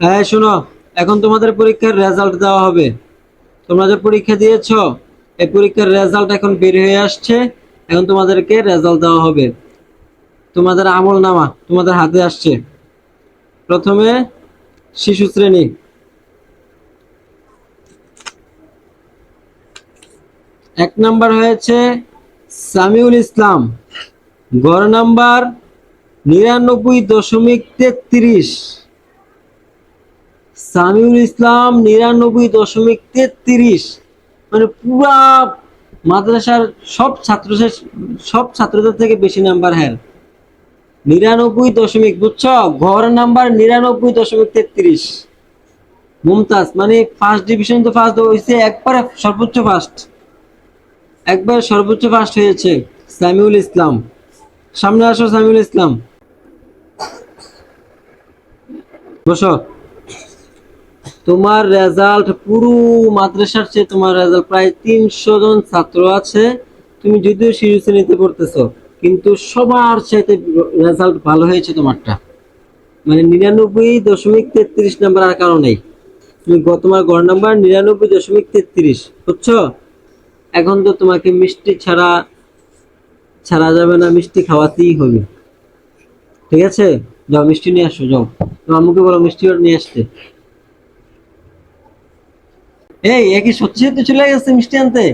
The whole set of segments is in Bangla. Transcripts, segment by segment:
হ্যাঁ শোনো, এখন তোমাদের পরীক্ষার রেজাল্ট দেওয়া হবে। তোমরা যে পরীক্ষা দিয়েছ, এই পরীক্ষার রেজাল্ট এখন বের হয়ে আসছে, এখন তোমাদেরকে রেজাল্ট দেওয়া হবে। তোমাদের আমল নামা তোমাদের হাতে আসছে। প্রথমে শিশু শ্রেণি। এক নাম্বার হয়েছে সামিউল ইসলাম। গড় নাম্বার নিরানব্বই দশমিক তেত্রিশ। সামিউল ইসলাম নিরানব্বই দশমিক তেত্রিশ। মানে পুরা মাদ্রাসার সব ছাত্র সব ছাত্রদের থেকে বেশি নাম্বার হ্যাঁ। নিরানব্বই দশমিক, বুঝছ? ঘর নাম্বার নিরানব্বই দশমিক তেত্রিশ। মুমতাজ মানে ফার্স্ট ডিভিশন তো ফার্স্ট হয়েছে একবার সর্বোচ্চ ফার্স্ট একবার সর্বোচ্চ ফার্স্ট হয়েছে সামিউল ইসলাম। সামনে আসো সামিউল ইসলাম। বসো। তোমার রেজাল্ট পুরো মাদ্রাসার চেয়ে তোমার রেজাল্ট প্রায় তিনশো জন ছাত্র আছে। তুমি যদিও শিশু শ্রেণীতে পড়তেছ, কিন্তু সবার চাইতে রেজাল্ট ভালো হয়েছে তোমারটা। মানে নিরানব্বই দশমিক তেত্রিশ নাম্বার আর কারও নেই। তুমি তোমার গড় নাম্বার নিরানব্বই দশমিক তেত্রিশ, বুঝছ? এখন তো তোমাকে মিষ্টি ছাড়া ছাড়া যাবে না, মিষ্টি খাওয়াতেই হবে। ঠিক আছে? যাও, মিষ্টি নিয়ে আসো, যাও। তোমার আম্মুকে বলো, মিষ্টি নিয়ে আসতে এই একই সত্যি সত্যি চলে গেছে মিষ্টি আনতে?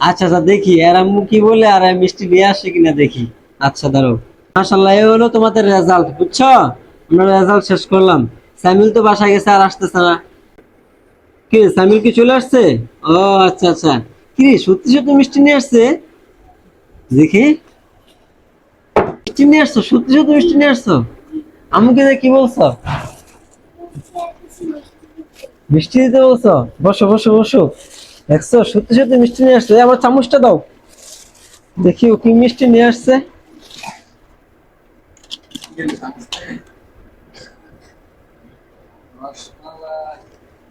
আচ্ছা আচ্ছা দেখি। আর আম্মু কি বলে আর মিষ্টি নিয়ে আসে কিনা দেখি। আচ্ছা দাঁড়ো মাশাল্লাহ এই হলো তোমাদের রেজাল্ট বুঝছ? আমরা রেজাল্ট শেষ করলাম। সামিল তো বাসায় গেছে আর আসতেছে না। কি রে, সামিল কি চলে আসছে? ও আচ্ছা আচ্ছা। কি সত্যি সত্যি মিষ্টি নিয়ে আসছে? দেখি। মিষ্টি নিয়ে আসছো সত্যি সত্যি মিষ্টি নিয়ে আসছো? আম্মুকে দেখে কি বলছো? মিষ্টি দিতে বলছো? বসো বসো বসো। দেখছ? সত্যি সত্যি মিষ্টি নিয়ে আসছে। আমার চামচটা দাও। দেখি ও কি মিষ্টি নিয়ে আসছে।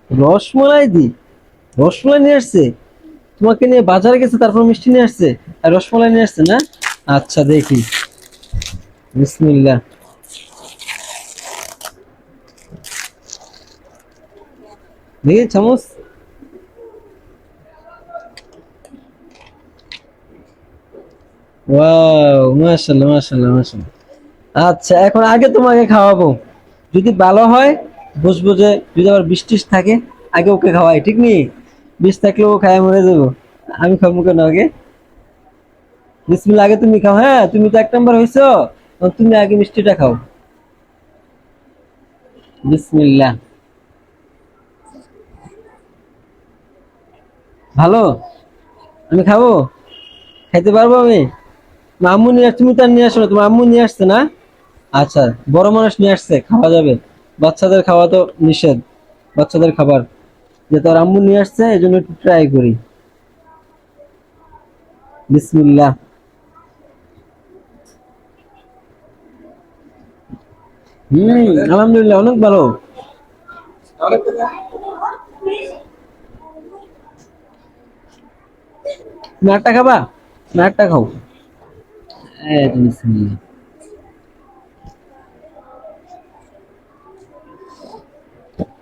রসমালাই দি। রসমালাই নিয়ে আসছে? তোমাকে নিয়ে বাজারে গেছে, তারপর মিষ্টি নিয়ে আসছে। আর রসমালাই নিয়ে আসছে না? আচ্ছা দেখি। বিসমিল্লাহ। দেখি চামচ। ওয়াও মাশাআল্লাহ মাশাআল্লাহ মাশাআল্লাহ। আচ্ছা এখন আগে তোমাকে খাওয়াবো। যদি ভালো হয়, বুঝব যে যদি আবার টিস থাকে, আগে ওকে খাওয়াই, ঠিক নেই বিষ থাকলে ও খায়, মরে যাব। আমি খাব কেন আগে? বিসমিল্লাহ, আগে তুমি খাও হ্যাঁ? তুমি তো এক নাম্বার হয়েছো তুমি আগে মিষ্টিটা খাও। বিসমিল্লাহ। ভালো? আমি খাব? খাইতে পারব আমি? আম্মু নিয়ে আস- তুমি তো আর নিয়ে আসো না, তোমার আম্মু নিয়ে আসছে না? আচ্ছা বড় মানুষ নিয়ে আসছে, খাওয়া যাবে। বাচ্চাদের খাওয়া তো নিষেধ, বাচ্চাদের খাবার। যে তোর আম্মু নিয়ে আসছে, এই জন্য একটু ট্রাই করি। বিসমিল্লাহ। হম, আলহামদুলিল্লাহ অনেক ভালো। নাটটা খাবা? নাটটা খাও।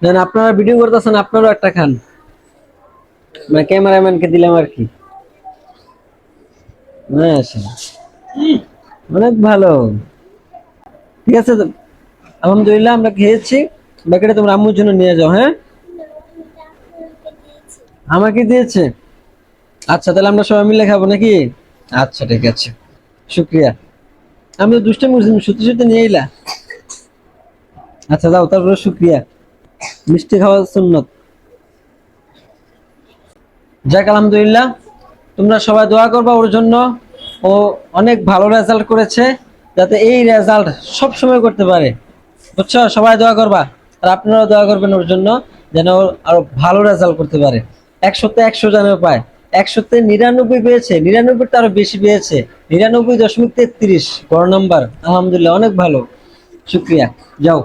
দেন আপনারা ভিডিও করতেছেন আপনারাও একটা খান। মানে ক্যামেরাম্যানকে দিলাম আর কি। মাশাআল্লাহ। অনেক ভালো। ঠিক আছে। আলহামদুলিল্লাহ আমরা খেয়েছি। বাকিটা তোমার আম্মুর জন্য নিয়ে যাও হ্যাঁ? আমাকে দিয়েছে। আচ্ছা তাহলে আমরা সবাই মিলে খাব নাকি? আচ্ছা ঠিক আছে। শুক্রিয়া। আমি তো দুষ্টামি করছি, তুমি সত্যি সত্যি নিয়ে এলা আচ্ছা যাও, তারপরে শুক্রিয়া। মিষ্টি খাওয়া সুন্নত। যাক, আলহামদুলিল্লাহ। তোমরা সবাই দোয়া করবা ওর জন্য। ও অনেক ভালো রেজাল্ট করেছে, যাতে এই রেজাল্ট সব সময় করতে পারে। বুঝছ? সবাই দোয়া করবা। আর আপনারাও দোয়া করবেন ওর জন্য, যেন আরও ভালো রেজাল্ট করতে পারে। একশোতে একশো যেন পায়। একশোতে নিরানব্বই পেয়েছে। নিরানব্বই তো আরও বেশি পেয়েছে। নিরানব্বই দশমিক তেত্রিশ, গড় নাম্বার আলহামদুলিল্লাহ, অনেক ভালো। শুক্রিয়া। যাও।